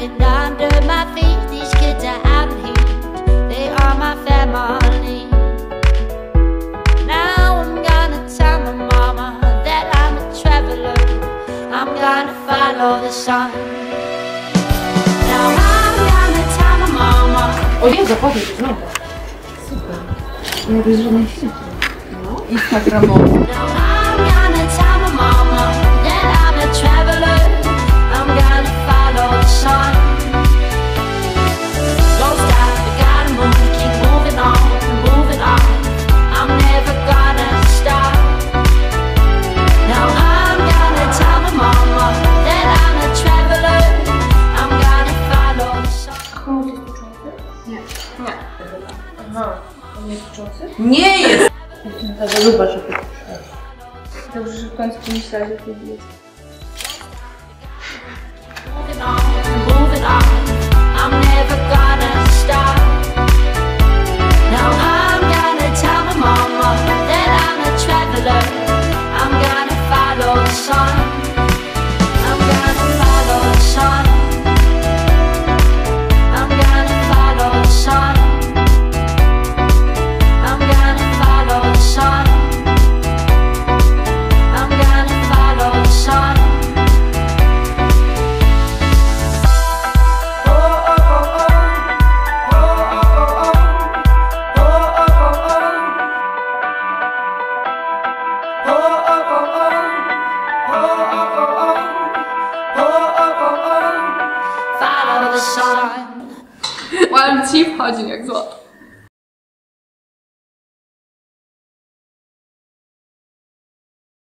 and under my feet. These kids I am here, they are my family. Now I'm gonna tell my mama that I'm a traveler. I'm gonna follow the sun. Now I'm gonna tell my mama. Ой, запахнет, знаешь? Супер. Я безумно фильм. Инстаграм. Aha, on jest czący? Nie jest! Zobacz, jak to Dobrze, że w końcu pomyślałeś o tej diecie. 我，我是起跑型的做。